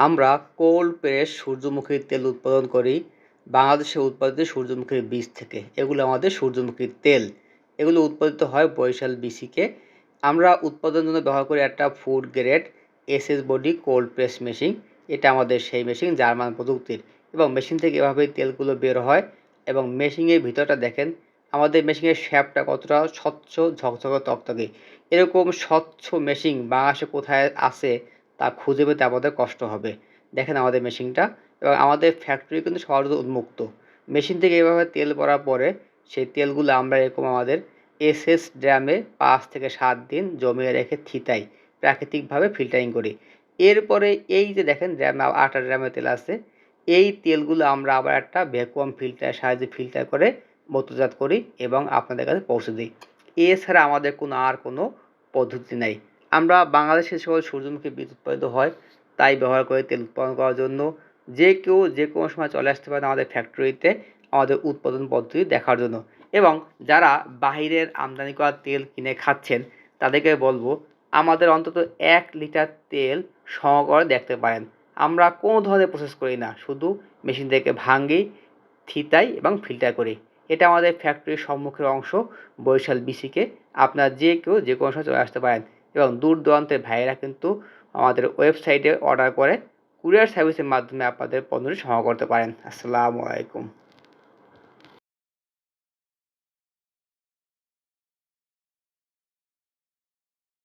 আমরা cold press সূর্যমুখী তেল উৎপাদন করি, বাংলাদেশে উৎপাদিত সূর্যমুখীর বীজ থেকে। এগুলো আমাদের সূর্যমুখীর তেল। এগুলো উৎপাদিত হয় বরিশাল বিসিকে। আমরা উৎপাদনের জন্য ব্যবহার করি একটা food grade SS body cold press machine. এটা আমাদের সেই মেশিন, জার্মান প্রযুক্তির। এবং মেশিন থেকে এভাবেই তেলগুলো বের হয় এবং মেশিনের ভিতরটা দেখেন, আমাদের মেশিনের শ্যাপটা কতটা স্বচ্ছ, ঝকঝকে, তকতকে। এরকম স্বচ্ছ মেশিন বাংলাদেশে কোথায় আছে তা খুঁজে পেতে আমাদের কষ্ট হবে। দেখেন আমাদের মেশিনটা এবং আমাদের ফ্যাক্টরি কিন্তু সবার উন্মুক্ত। মেশিন থেকে এভাবে তেল পড়ার পরে সেই তেলগুলো আমরা এরকম আমাদের এসএস ড্রামে পাঁচ থেকে সাত দিন জমিয়ে রেখে থিতাই, প্রাকৃতিকভাবে ফিল্টারিং করি। এরপরে এই যে দেখেন ড্রামে আটা ড্রামে তেল আছে, এই তেলগুলো আমরা আবার একটা ভ্যাকুয়াম ফিল্টারের সাহায্যে ফিল্টার করে মতজাত করি এবং আপনাদের কাছে পৌঁছে দিই। এছাড়া আমাদের কোনো আর কোনো পদ্ধতি নাই। আমরা বাংলাদেশে সকল সূর্যমুখী বীজ উৎপাদিত হয়, তাই ব্যবহার করে তেল উৎপাদন করার জন্য যে কেউ যে কোনো সময় চলে আসতে পারেন আমাদের ফ্যাক্টরিতে আমাদের উৎপাদন পদ্ধতি দেখার জন্য। এবং যারা বাহিরের আমদানি করা তেল কিনে খাচ্ছেন, তাদেরকে বলব, আমাদের অন্তত এক লিটার তেল সংগ্রহ দেখতে পারেন। আমরা কোনো ধরনের প্রসেস করি না, শুধু মেশিন থেকে ভাঙ্গি, থিতাই এবং ফিল্টার করি। এটা আমাদের ফ্যাক্টরির সম্মুখের অংশ, বরিশাল বিসিকে আপনারা যে কেউ যে কোনো সময় চলে আসতে পারেন। এবং দূর দূরান্তের ভাইয়েরা কিন্তু আমাদের ওয়েবসাইটে অর্ডার করে কুরিয়ার সার্ভিসের মাধ্যমে আপনাদের পণ্যটি সংগ্রহ করতে পারেন। আসসালামু আলাইকুম।